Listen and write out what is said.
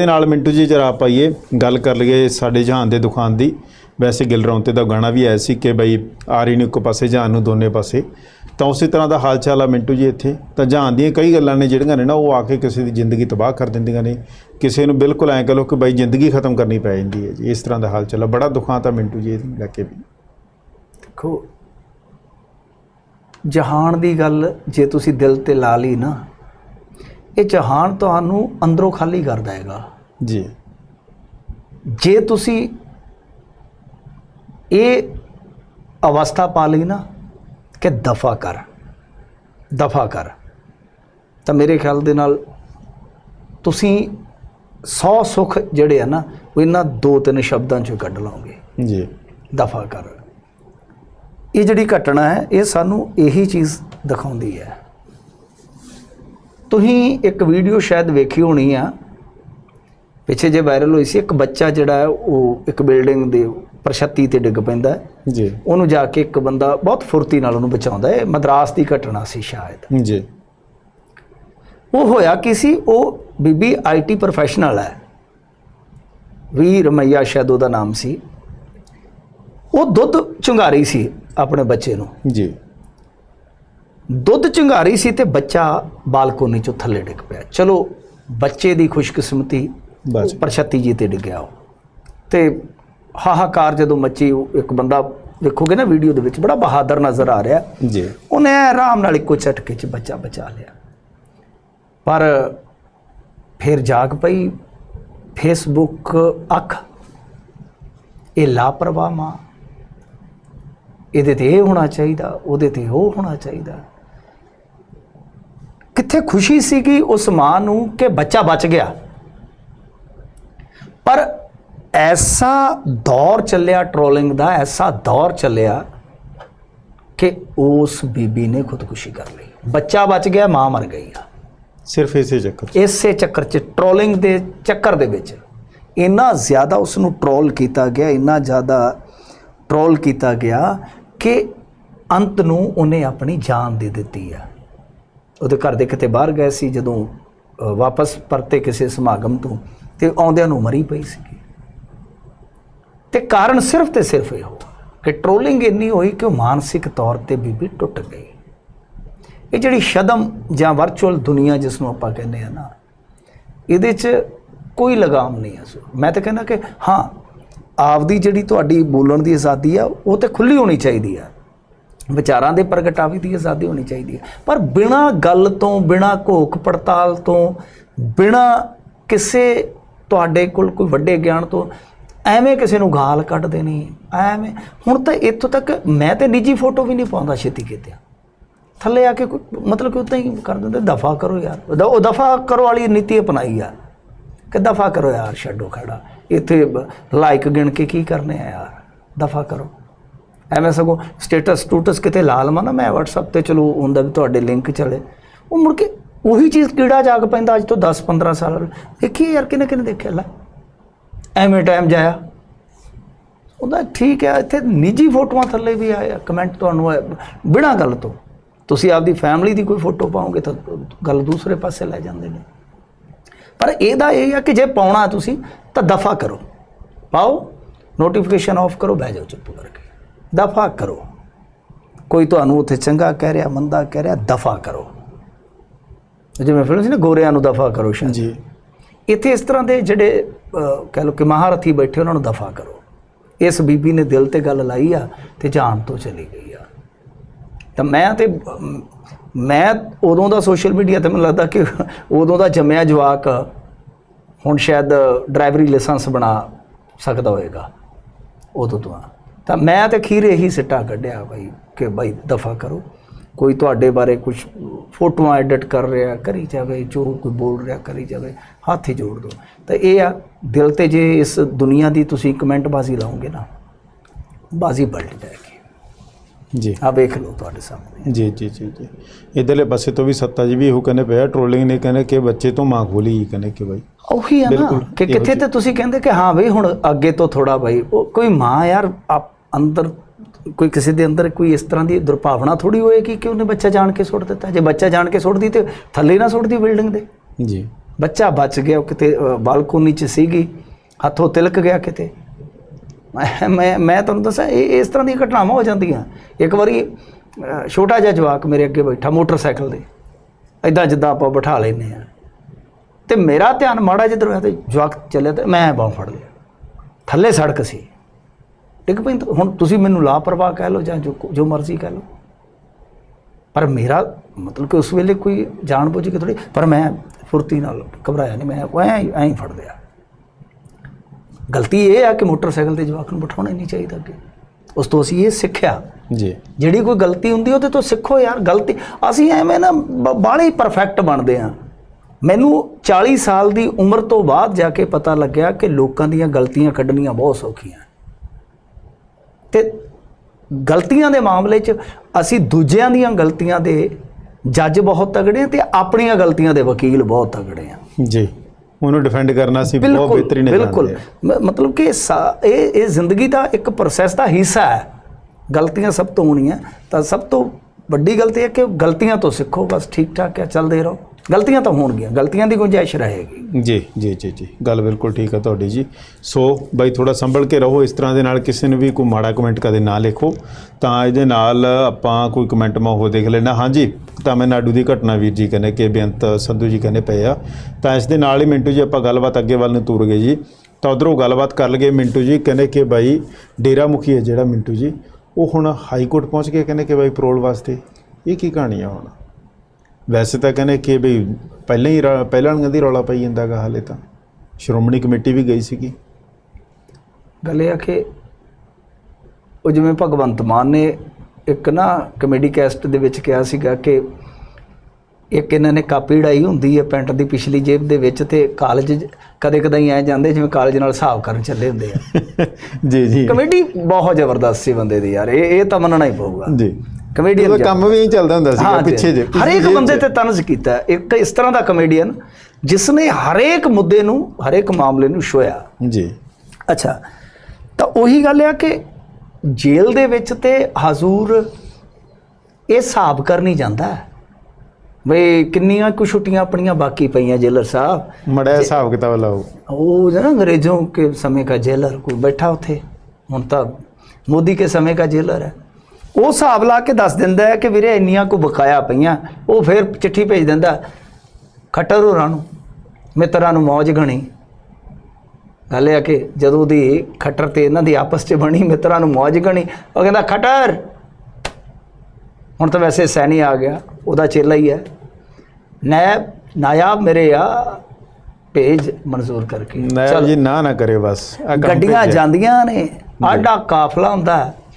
ਦੇ ਨਾਲ ਮਿੰਟੂ ਜੀ ਜਰਾ ਪਾਈਏ ਗੱਲ ਕਰ ਲਈਏ ਸਾਡੇ ਜਹਾਨ ਦੇ ਦੁਕਾਨ ਦੀ। ਵੈਸੇ ਗਿਲ ਰੌਂਤੇ ਦਾ ਗਾਣਾ ਵੀ ਆਇਆ ਸੀ ਕਿ ਬਈ ਆ ਰਹੀ ਨੂੰ ਇੱਕ ਪਾਸੇ, ਜਹਾਨ ਨੂੰ ਦੋਨੇ ਪਾਸੇ। ਤਾਂ ਉਸੇ ਤਰ੍ਹਾਂ ਦਾ ਹਾਲ ਚਾਲ ਆ ਮਿੰਟੂ ਜੀ ਇੱਥੇ। ਤਾਂ ਜਹਾਨ ਦੀਆਂ ਕਈ ਗੱਲਾਂ ਨੇ ਜਿਹੜੀਆਂ ਨੇ ਨਾ, ਉਹ ਆ ਕੇ ਕਿਸੇ ਦੀ ਜ਼ਿੰਦਗੀ ਤਬਾਹ ਕਰ ਦਿੰਦੀਆਂ ਨੇ। ਕਿਸੇ ਨੂੰ ਬਿਲਕੁਲ ਐਂ ਕਹ ਲਓ ਕਿ ਬਈ ਜ਼ਿੰਦਗੀ ਖਤਮ ਕਰਨੀ ਪੈ ਜਾਂਦੀ ਹੈ ਜੀ। ਇਸ ਤਰ੍ਹਾਂ ਦਾ ਹਾਲ ਚਾਲ ਆ। ਬੜਾ ਦੁਖਾਂ ਤਾਂ ਮਿੰਟੂ ਜੀ ਇਹਨੂੰ ਲੈ ਕੇ ਵੀ। ਦੇਖੋ, ਜਹਾਨ ਦੀ ਗੱਲ ਜੇ ਤੁਸੀਂ ਦਿਲ ਤੇ ਲਾ ਲਈ ਨਾ ਇਹ ਜਹਾਨ ਤੁਹਾਨੂੰ ਅੰਦਰੋਂ ਖਾਲੀ ਕਰ ਦੇਗਾ ਜੀ। ਜੇ ਤੁਸੀਂ ਇਹ ਅਵਸਥਾ ਪਾ ਲਈ ਨਾ ਕਿ ਦਫਾ ਕਰ ਦਫਾ ਕਰ ਤਾਂ ਮੇਰੇ ਖਿਆਲ ਦੇ ਨਾਲ ਤੁਸੀਂ 100 ਸੁੱਖ ਜਿਹੜੇ ਆ ਨਾ ਉਹ ਇਹਨਾਂ ਦੋ ਤਿੰਨ ਸ਼ਬਦਾਂ ਚੋਂ ਕੱਢ ਲਓਗੇ। ਜੀ। ਦਫਾ ਕਰ। ਇਹ ਜਿਹੜੀ ਘਟਨਾ ਹੈ ਇਹ ਸਾਨੂੰ ਇਹੀ ਚੀਜ਼ ਦਿਖਾਉਂਦੀ ਹੈ। ਤੁਸੀਂ ਇੱਕ ਵੀਡੀਓ ਸ਼ਾਇਦ ਵੇਖੀ ਹੋਣੀ ਆ। ਪਿੱਛੇ ਜੇ ਵਾਇਰਲ ਹੋਈ ਸੀ ਇੱਕ ਬੱਚਾ ਜਿਹੜਾ ਉਹ ਇੱਕ ਬਿਲਡਿੰਗ ਦੇ ਪ੍ਰਛੱਤੀ ਤੇ ਡਿੱਗ ਪੈਂਦਾ ਜੀ। ਉਹਨੂੰ ਜਾ ਕੇ ਇੱਕ ਬੰਦਾ ਬਹੁਤ ਫੁਰਤੀ ਨਾਲ ਉਹਨੂੰ ਬਚਾਉਂਦਾ ਹੈ। ਮਦਰਾਸ ਦੀ ਘਟਨਾ ਸੀ ਸ਼ਾਇਦ। ਜੀ। ਉਹ ਹੋਇਆ ਕੀ ਸੀ? ਉਹ ਬੀਬੀ ਆਈਟੀ ਪ੍ਰੋਫੈਸ਼ਨਲ ਹੈ। ਵੀ ਰਮਈਆ ਸ਼ਾਇਦ ਉਹਦਾ ਨਾਮ ਸੀ। ਉਹ ਦੁੱਧ ਚੁੰਗਾਰੀ ਸੀ ਆਪਣੇ ਬੱਚੇ ਨੂੰ। ਜੀ। ਦੁੱਧ ਚੁੰਗਾਰੀ ਸੀ ਤੇ ਬੱਚਾ ਬਾਲਕੋਨੀ ਚੋਂ ਥੱਲੇ ਡਿੱਗ ਪਿਆ। ਚਲੋ ਬੱਚੇ ਦੀ ਖੁਸ਼ਕਿਸਮਤੀ ਬਸ। ਪਰਛੱਤੀ ਜੀ ਤੇ ਡਿੱਗਿਆ ਉਹ। ਤੇ ਹਾਹਾਕਾਰ ਜਦੋਂ ਮੱਚੀ ਇੱਕ ਬੰਦਾ ਦੇਖੋਗੇ ਨਾ ਵੀਡੀਓ ਦੇ ਵਿੱਚ ਬੜਾ ਬਹਾਦਰ ਨਜ਼ਰ ਆ ਰਿਹਾ। ਜੀ। ਉਹਨੇ ਆਰਾਮ ਨਾਲ ਇੱਕੋ ਝਟਕੇ 'ਚ ਬੱਚਾ ਬਚਾ ਲਿਆ। ਪਰ ਫਿਰ ਜਾਗ ਪਈ। ਫੇਸਬੁੱਕ ਅੱਖ ਇਹ ਲਾਪਰਵਾਹ ਮਾਂ। ਇਹਦੇ ਤੇ ਇਹ ਹੋਣਾ ਚਾਹੀਦਾ ਉਹਦੇ ਤੇ ਉਹ ਹੋਣਾ ਚਾਹੀਦਾ। ਕਿੱਥੇ ਖੁਸ਼ੀ ਸੀ ਕਿ ਉਸ ਮਾਂ ਨੂੰ ਕਿ ਬੱਚਾ ਬਚ ਗਿਆ। ਪਰ ਐਸਾ ਦੌਰ ਚੱਲਿਆ ਟ੍ਰੋਲਿੰਗ ਦਾ ਐਸਾ ਦੌਰ ਚੱਲਿਆ ਕਿ ਉਸ ਬੀਬੀ ਨੇ ਖੁਦਕੁਸ਼ੀ ਕਰ ਲਈ। ਬੱਚਾ ਬਚ ਗਿਆ ਮਾਂ ਮਰ ਗਈ ਆ। ਸਿਰਫ ਇਸੇ ਚੱਕਰ 'ਚ। ਇਸੇ ਚੱਕਰ 'ਚ ਟ੍ਰੋਲਿੰਗ ਦੇ ਚੱਕਰ ਦੇ ਵਿੱਚ ਇੰਨਾ ਜ਼ਿਆਦਾ ਉਸ ਨੂੰ ਟ੍ਰੋਲ ਕੀਤਾ ਗਿਆ ਇੰਨਾ ਜ਼ਿਆਦਾ ਟ੍ਰੋਲ ਕੀਤਾ ਗਿਆ ਕਿ ਅੰਤ ਨੂੰ ਉਹਨੇ ਆਪਣੀ ਜਾਨ ਦੇ ਦਿੱਤੀ ਆ। ਉਹਦੇ ਘਰ ਦੇ ਕਿਤੇ ਬਾਹਰ ਗਏ ਸੀ, ਜਦੋਂ ਵਾਪਸ ਪਰਤੇ ਕਿਸੇ ਸਮਾਗਮ ਤੋਂ, ਤੇ ਆਉਂਦਿਆਂ ਨੂੰ ਮਰੀ ਪਈ ਸੀ ਤੇ ਕਾਰਨ ਸਿਰਫ ਤੇ ਸਿਰਫ ਇਹੋ ਕਿ ਟ੍ਰੋਲਿੰਗ ਇੰਨੀ ਹੋਈ ਕਿ ਉਹ ਮਾਨਸਿਕ ਤੌਰ ਤੇ ਬੀਬੀ ਟੁੱਟ ਗਈ। ਇਹ ਜਿਹੜੀ ਸ਼ਦਮ ਜਾਂ ਵਰਚੁਅਲ ਦੁਨੀਆ ਜਿਸ ਨੂੰ ਆਪਾਂ ਕਹਿੰਦੇ ਆ ਨਾ, ਇਹਦੇ 'ਚ ਕੋਈ ਲਗਾਮ ਨਹੀਂ ਹੈ ਮੈਂ ਤਾਂ ਕਹਿੰਦਾ ਕਿ ਹਾਂ, ਆਪਦੀ ਜਿਹੜੀ ਤੁਹਾਡੀ ਬੋਲਣ ਦੀ ਆਜ਼ਾਦੀ ਆ, ਉਹ ਤੇ ਖੁੱਲੀ ਹੋਣੀ ਚਾਹੀਦੀ ਆ। ਵਿਚਾਰਾਂ ਦੇ ਪ੍ਰਗਟਾਵੇ ਦੀ ਆਜ਼ਾਦੀ ਹੋਣੀ ਚਾਹੀਦੀ ਹੈ। ਪਰ ਬਿਨਾਂ ਗੱਲ ਤੋਂ, ਬਿਨਾਂ ਘੋਖ ਪੜਤਾਲ ਤੋਂ, ਬਿਨਾਂ ਕਿਸੇ ਤੁਹਾਡੇ ਕੋਲ ਕੋਈ ਵੱਡੇ ਗਿਆਨ ਤੋਂ, ਐਵੇਂ ਕਿਸੇ ਨੂੰ ਗਾਲ ਕੱਢ ਦੇਣੀ ਐਵੇਂ। ਹੁਣ ਤਾਂ ਇੱਥੋਂ ਤੱਕ ਮੈਂ ਤੇ ਨਿੱਜੀ ਫੋਟੋ ਵੀ ਨਹੀਂ ਪਾਉਂਦਾ ਛੇਤੀ ਕਿਤੇ। ਥੱਲੇ ਆ ਕੇ ਕੋਈ, ਮਤਲਬ ਕਿ ਉਦਾਂ ਹੀ ਕਰ ਦਿੰਦੇ, ਦਫਾ ਕਰੋ ਯਾਰ। ਉਹ ਦਫਾ ਕਰੋ ਵਾਲੀ ਨੀਤੀ ਅਪਣਾਈ ਆ। ਕਿ ਦਫਾ ਕਰੋ ਯਾਰ, ਛੱਡੋ ਖੜਾ। ਇੱਥੇ ਲਾਇਕ ਗਿਣ ਕੇ ਕੀ ਕਰਨੇ ਆ ਯਾਰ? ਦਫਾ ਕਰੋ। ਐਵੇਂ ਸਗੋਂ ਸਟੇਟਸ ਸਟੂਟਸ ਕਿਤੇ ਲਾ ਲਵਾਂ ਨਾ, ਮੈਂ WhatsApp ਤੇ ਚਲੋ ਹੁੰਦਾ ਵੀ ਤੁਹਾਡੇ ਲਿੰਕ ਚਲੇ ਉਹ ਮੁੜ ਕੇ ਉਹੀ ਚੀਜ਼ ਕੀੜਾ ਜਾਗ ਪੈਂਦਾ ਅੱਜ ਤੋਂ 10 15 ਸਾਲ ਦੇਖੀ ਯਾਰ ਕਿਨੇ ਕਿਨੇ ਦੇਖਿਆ, ਲੈ। ਐਵੇਂ ਟਾਈਮ ਜਾਇਆ। ਉਹਦਾ ਠੀਕ ਹੈ ਇੱਥੇ ਨਿੱਜੀ ਫੋਟੋਆਂ ਥੱਲੇ ਵੀ ਆਇਆ ਕਮੈਂਟ ਤੁਹਾਨੂੰ ਬਿਨਾਂ ਗੱਲ ਤੋਂ। ਤੁਸੀਂ ਆਪਦੀ ਫੈਮਿਲੀ ਦੀ ਕੋਈ ਫੋਟੋ ਪਾਓਗੇ ਤਾਂ ਗੱਲ ਦੂਸਰੇ ਪਾਸੇ ਲੈ ਜਾਂਦੇ ਨੇ। ਪਰ ਇਹਦਾ ਇਹ ਆ ਕਿ ਜੇ ਪਾਉਣਾ ਤੁਸੀਂ ਤਾਂ ਦਫਾ ਕਰੋ। ਪਾਓ ਨੋਟੀਫਿਕੇਸ਼ਨ ਆਫ ਕਰੋ, ਬਹਿ ਜਾਓ ਚੁੱਪ ਕਰਕੇ। ਦਫਾ ਕਰੋ। ਕੋਈ ਤੁਹਾਨੂੰ ਉੱਥੇ ਚੰਗਾ ਕਹਿ ਰਿਹਾ ਮੰਦਾ ਕਹਿ ਰਿਹਾ ਦਫਾ ਕਰੋ। ਜਿਵੇਂ ਫਿਲਮ ਸੀ ਨਾ ਗੋਰਿਆਂ ਨੂੰ ਦਫਾ ਕਰੋ ਸ਼ਾਇਦ। ਜੀ। ਇੱਥੇ ਇਸ ਤਰ੍ਹਾਂ ਦੇ ਜਿਹੜੇ ਕਹਿ ਲਓ ਕਿ ਮਹਾਰਥੀ ਬੈਠੇ ਉਹਨਾਂ ਨੂੰ ਦਫਾ ਕਰੋ। ਇਸ ਬੀਬੀ ਨੇ ਦਿਲ ਤੇ ਗੱਲ ਲਾਈ ਆ ਤੇ ਜਾਨ ਤੋਂ ਚਲੀ ਗਈ ਆ। ਤਾਂ ਮੈਂ ਤੇ ਮੈਂ ਉਦੋਂ ਦਾ ਸੋਸ਼ਲ ਮੀਡੀਆ ਤੇ ਮੈਨੂੰ ਲੱਗਦਾ ਕਿ ਉਦੋਂ ਦਾ ਜੰਮਿਆ ਜਵਾਕ ਹੁਣ ਸ਼ਾਇਦ ਡਰਾਈਵਰੀ ਲਾਇਸੈਂਸ ਬਣਾ ਸਕਦਾ ਹੋਏਗਾ। ਉਦੋਂ ਤੋਂ ਆ। ਤਾਂ ਮੈਂ ਤੇ ਅਖੀਰ ਇਹੀ ਸਿੱਟਾ ਕੱਢਿਆ ਬਾਈ ਕਿ ਬਾਈ ਦਫਾ ਕਰੋ। ਕੋਈ ਤੁਹਾਡੇ ਬਾਰੇ ਕੁਝ ਫੋਟੋਆਂ ਐਡਿਟ ਕਰ ਰਿਹਾ ਕਰੀ ਜਾਵੇ ਜੋ ਕੋਈ ਬੋਲ ਰਿਹਾ ਕਰੀ ਜਾਵੇ ਹੱਥ ਹੀ ਜੋੜ ਦਿਓ। ਤਾਂ ਇਹ ਆ ਦਿਲ ਤੇ ਜੇ ਇਸ ਦੁਨੀਆ ਦੀ ਤੁਸੀਂ ਕਮੈਂਟ ਬਾਜ਼ੀ ਲਾਓਗੇ ਨਾ ਬਾਜ਼ੀ ਪਲਟ ਜਾਏਗੀ। ਜੀ। ਆ ਵੇਖ ਲਓ ਤੁਹਾਡੇ ਸਾਹਮਣੇ। ਜੀ ਜੀ ਜੀ ਜੀ। ਇਧਰਲੇ ਪਾਸੇ ਤੋਂ ਵੀ ਸੱਤਾ ਜੀ ਵੀ ਇਹੋ ਕਹਿੰਦੇ ਪਿਆ ਟ੍ਰੋਲਿੰਗ ਨੇ ਕਹਿੰਦੇ ਕਿ ਬੱਚੇ ਤੋਂ ਮਾਂ ਖੋਲੀ ਹੀ ਕਹਿੰਦੇ ਕਿ ਬਾਈ। ਉਹੀ ਆ ਨਾ ਕਿ ਕਿੱਥੇ ਤੇ ਤੁਸੀਂ ਕਹਿੰਦੇ ਕਿ ਹਾਂ ਬਈ ਹੁਣ ਅੱਗੇ ਤੋਂ ਥੋੜਾ ਬਈ ਉਹ ਕੋਈ ਮਾਂ ਯਾਰ ਆਪ ਅੰਦਰ ਕੋਈ ਕਿਸੇ ਦੇ ਅੰਦਰ ਕੋਈ ਇਸ ਤਰ੍ਹਾਂ ਦੀ ਦੁਰਭਾਵਨਾ ਥੋੜੀ ਹੋਏਗੀ ਕਿ ਉਹਨੇ ਬੱਚਾ ਜਾਣ ਕੇ ਸੁੱਟ ਦਿੱਤਾ? ਜੇ ਬੱਚਾ ਜਾਣ ਕੇ ਸੁੱਟਦੀ ਤੇ ਥੱਲੇ ਨਾ ਸੁੱਟਦੀ ਬਿਲਡਿੰਗ ਦੇ। ਜੀ। ਬੱਚਾ ਬਚ ਗਿਆ ਉਹ ਕਿਤੇ ਬਾਲਕੋਨੀ 'ਚ ਸੀਗੀ ਹੱਥੋਂ ਤਿਲਕ ਗਿਆ ਕਿਤੇ। ਮੈਂ ਮੈਂ ਤੁਹਾਨੂੰ ਦੱਸਾਂ ਇਹ ਇਸ ਤਰ੍ਹਾਂ ਦੀਆਂ ਘਟਨਾਵਾਂ ਹੋ ਜਾਂਦੀਆਂ। ਇੱਕ ਵਾਰੀ ਛੋਟਾ ਜਿਹਾ ਜਵਾਕ ਮੇਰੇ ਅੱਗੇ ਬੈਠਾ ਮੋਟਰਸਾਈਕਲ ਦੇ ਐਦਾਂ ਜਿੱਦਾਂ ਆਪਾਂ ਬਿਠਾ ਲੈਨੇ ਆ ਤੇ ਮੇਰਾ ਧਿਆਨ ਮਾੜਾ ਜਿਹਾ ਹੋਇਆ ਤੇ ਜਵਾਕ ਚੱਲਿਆ ਤੇ ਮੈਂ ਬਾਹ ਫੜ ਲਿਆ। ਥੱਲੇ ਸੜਕ ਸੀ। ਪਈ ਤਾਂ ਹੁਣ ਤੁਸੀਂ ਮੈਨੂੰ ਲਾਪਰਵਾਹ ਕਹਿ ਲਓ ਜਾਂ ਜੋ ਜੋ ਮਰਜ਼ੀ ਕਹਿ ਲਓ। ਪਰ ਮੇਰਾ ਮਤਲਬ ਕਿ ਉਸ ਵੇਲੇ ਕੋਈ ਜਾਣ ਬੁੱਝ ਕੇ ਥੋੜੀ ਪਰ ਮੈਂ ਫੁਰਤੀ ਨਾਲ ਘਬਰਾਇਆ ਨਹੀਂ ਮੈਂ ਐਂ ਐਂ ਫੜ ਲਿਆ। ਗਲਤੀ ਇਹ ਆ ਕਿ ਮੋਟਰਸਾਈਕਲ ਤੇ ਜਵਾਕ ਨੂੰ ਬਿਠਾਉਣਾ ਨਹੀਂ ਚਾਹੀਦਾ ਅੱਗੇ। ਉਸ ਤੋਂ ਅਸੀਂ ਇਹ ਸਿੱਖਿਆ। ਜੀ। ਜਿਹੜੀ ਕੋਈ ਗਲਤੀ ਹੁੰਦੀ ਉਹਦੇ ਤੋਂ ਸਿੱਖੋ ਯਾਰ ਗਲਤੀ ਅਸੀਂ ਐਵੇਂ ਨਾ ਬਾਹਲੇ ਪਰਫੈਕਟ ਬਣਦੇ ਆ। ਮੈਨੂੰ 40 ਸਾਲ ਦੀ ਉਮਰ ਤੋਂ ਬਾਅਦ ਜਾ ਕੇ ਪਤਾ ਲੱਗਿਆ ਕਿ ਲੋਕਾਂ ਦੀਆਂ ਗਲਤੀਆਂ ਕੱਢਣੀਆਂ ਬਹੁਤ ਸੌਖੀਆਂ। ਤੇ ਗਲਤੀਆਂ ਦੇ ਮਾਮਲੇ 'ਚ ਅਸੀਂ ਦੂਜਿਆਂ ਦੀਆਂ ਗਲਤੀਆਂ ਦੇ ਜੱਜ ਬਹੁਤ ਤਗੜੇ ਆ ਤੇ ਆਪਣੀਆਂ ਗਲਤੀਆਂ ਦੇ ਵਕੀਲ ਬਹੁਤ ਤਗੜੇ ਆ। ਜੀ ਉਹਨੂੰ ਡਿਫੈਂਡ ਕਰਨਾ ਸੀ ਬਹੁਤ ਬਿਲਕੁਲ ਬਿਹਤਰੀਨ ਬਿਲਕੁਲ। ਆ। ਮ- ਮਤਲਬ ਕਿ ਇਹ ਇਹ ਜ਼ਿੰਦਗੀ ਦਾ ਇੱਕ ਪ੍ਰੋਸੈਸ ਦਾ ਹਿੱਸਾ ਹੈ। ਗਲਤੀਆਂ ਸਭ ਤੋਂ ਹੋਣੀਆਂ ਤਾਂ ਸਭ ਤੋਂ ਵੱਡੀ ਗਲਤੀ ਹੈ ਕਿ ਗਲਤੀਆਂ ਤੋਂ ਸਿੱਖੋ ਬਸ ਠੀਕ ਠਾਕ ਹੈ ਚੱਲਦੇ ਰਹੋ। ਗਲਤੀਆਂ ਤਾਂ ਹੋਣਗੀਆਂ, ਗਲਤੀਆਂ ਦੀ ਗੁੰਜਾਇਸ਼ ਰਹੇਗੀ। ਜੀ ਜੀ ਜੀ ਜੀ। ਗੱਲ ਬਿਲਕੁਲ ਠੀਕ ਹੈ ਤੁਹਾਡੀ ਜੀ। ਸੋ ਬਾਈ ਥੋੜਾ ਸੰਭਲ ਕੇ ਰਹੋ, ਇਸ ਤਰ੍ਹਾਂ ਦੇ ਨਾਲ ਕਿਸੇ ਨੂੰ ਵੀ ਕੋਈ ਮਾੜਾ ਕਮੈਂਟ ਕਦੇ ਨਾ ਲਿਖੋ। ਤਾਂ ਇਹਦੇ ਨਾਲ ਆਪਾਂ ਕੋਈ ਕਮੈਂਟ ਮੈਂ ਉਹ ਦੇਖ ਲੈਣਾ ਹਾਂਜੀ ਤਾਮਿਲਨਾਡੂ ਦੀ ਘਟਨਾ ਵੀਰ ਜੀ ਕਹਿੰਦੇ, ਕਿ ਬੇਅੰਤ ਸੰਧੂ ਜੀ ਕਹਿੰਦੇ ਪਏ ਆ। ਤਾਂ ਇਸ ਦੇ ਨਾਲ ਹੀ ਮਿੰਟੂ ਜੀ, ਆਪਾਂ ਗੱਲਬਾਤ ਅੱਗੇ ਵੱਲ ਨੂੰ ਤੁਰ ਗਏ ਜੀ। ਤਾਂ ਉਧਰੋਂ ਗੱਲਬਾਤ ਕਰ ਲਗੇ ਮਿੰਟੂ ਜੀ, ਕਹਿੰਦੇ ਕਿ ਬਾਈ ਡੇਰਾ ਮੁਖੀ ਹੈ ਜਿਹੜਾ ਮਿੰਟੂ ਜੀ, ਉਹ ਹੁਣ ਹਾਈ ਕੋਰਟ ਪਹੁੰਚ ਕੇ ਕਹਿੰਦੇ ਕਿ ਬਾਈ ਪਰੋਲ ਵਾਸਤੇ। ਇਹ ਕੀ ਕਹਾਣੀ ਆ ਹੁਣ? ਵੈਸੇ ਤਾਂ ਕਹਿੰਦੇ ਕਿ ਵੀ ਪਹਿਲਾਂ ਹੀ ਪਹਿਲਾਂ ਵਾਲੀਆਂ ਦੀ ਰੌਲਾ ਪਈ ਜਾਂਦਾਗਾ ਹਾਲੇ ਤਾਂ। ਸ਼੍ਰੋਮਣੀ ਕਮੇਟੀ ਵੀ ਗਈ ਸੀਗੀ। ਗੱਲ ਇਹ ਆ ਕਿ ਉਹ ਜਿਵੇਂ ਭਗਵੰਤ ਮਾਨ ਨੇ ਇੱਕ ਨਾ ਕਮੇਡੀ ਕੈਸਟ ਦੇ ਵਿੱਚ ਕਿਹਾ ਸੀਗਾ ਕਿ ਇੱਕ ਇਹਨਾਂ ਨੇ ਕਾਪੀ ਢਾਈ ਹੁੰਦੀ ਹੈ ਪੈਂਟ ਦੀ ਪਿਛਲੀ ਜੇਬ ਦੇ ਵਿੱਚ ਤੇ ਕਾਲਜ ਕਦੇ ਕਦਾਈ ਐ ਜਾਂਦੇ ਜਿਵੇਂ ਕਾਲਜ ਨਾਲ ਹਿਸਾਬ ਕਰਨ ਚੱਲੇ ਹੁੰਦੇ ਆ। ਜੀ ਜੀ। ਕਮੇਡੀ ਬਹੁਤ ਜ਼ਬਰਦਸਤ ਸੀ ਬੰਦੇ ਦੀ ਯਾਰ ਇਹ ਇਹ ਤਾਂ ਮੰਨਣਾ ਹੀ ਪਊਗਾ। ਜੀ। ਕਮੇਡੀਅਨ ਉਹਦਾ ਕੰਮ ਵੀ ਇਹੀ ਚੱਲਦਾ ਹੁੰਦਾ ਸੀਗਾ ਪਿੱਛੇ ਜੇ ਹਰੇਕ ਬੰਦੇ ਤੇ ਤਨਜ਼ ਕੀਤਾ। ਇੱਕ ਇਸ ਤਰ੍ਹਾਂ ਦਾ ਕਮੇਡੀਅਨ ਜਿਸ ਨੇ ਹਰੇਕ ਮੁੱਦੇ ਨੂੰ ਹਰੇਕ ਮਾਮਲੇ ਨੂੰ ਛੋਇਆ ਜੀ। ਅੱਛਾ। ਤਾਂ ਉਹੀ ਗੱਲ ਆ ਕਿ ਜੇਲ੍ਹ ਦੇ ਵਿੱਚ ਤੇ ਹਜ਼ੂਰ ਇਹ ਹਿਸਾਬ ਕਰ ਨਹੀਂ ਜਾਂਦਾ। ਵੇ ਕਿੰਨੀਆਂ ਕੁ ਛੁੱਟੀਆਂ ਆਪਣੀਆਂ ਬਾਕੀ ਪਈਆਂ ਜੇਲਰ ਸਾਹਿਬ। ਮੜਾ ਹਿਸਾਬ ਕਿਤਾਬ ਲਾਓ। ਉਹ ਜਨਾ ਅੰਗਰੇਜ਼ੋਂ ਕੇ ਸਮੇਂ ਦਾ ਜੇਲਰ ਕੋਈ ਬੈਠਾ ਉਥੇ। ਹੁਣ ਤਾਂ ਮੋਦੀ ਕੇ ਸਮੇਂ ਦਾ ਜੇਲਰ ਹੈ। ਉਹ ਹਿਸਾਬ ਲਾ ਕੇ ਦੱਸ ਦਿੰਦਾ ਹੈ ਕਿ ਵੀਰੇ ਇੰਨੀਆਂ ਕੋ ਬਕਾਇਆ ਪਈਆਂ ਉਹ ਫਿਰ ਚਿੱਠੀ ਭੇਜ ਦਿੰਦਾ ਖੱਟਰ ਹੋਰਾਂ ਨੂੰ ਮਿੱਤਰਾਂ ਨੂੰ ਮੌਜ ਗਣੀ ਗੱਲ ਇਹ ਆ ਕਿ ਜਦੋਂ ਦੀ ਖੱਟਰ ਤੇ ਇਹਨਾਂ ਦੀ ਆਪਸ 'ਚ ਬਣੀ ਮਿੱਤਰਾਂ ਨੂੰ ਮੌਜ ਗਣੀ ਉਹ ਕਹਿੰਦਾ ਖੱਟਰ ਹੁਣ ਤਾਂ ਵੈਸੇ ਸੈਣੀ ਆ ਗਿਆ ਉਹਦਾ ਚੇਲਾ ਹੀ ਹੈ ਨੈਬ ਨਾਇਬ ਮੇਰੇ ਆ ਭੇਜ ਮਨਜ਼ੂਰ ਕਰਕੇ ਚੱਲ। ਜੀ ਨਾ ਨਾ ਕਰੇ ਬਸ ਗੱਡੀਆਂ। ਜਾਂਦੀਆਂ ਨੇ ਆਡਾ ਕਾਫਲਾ ਹੁੰਦਾ।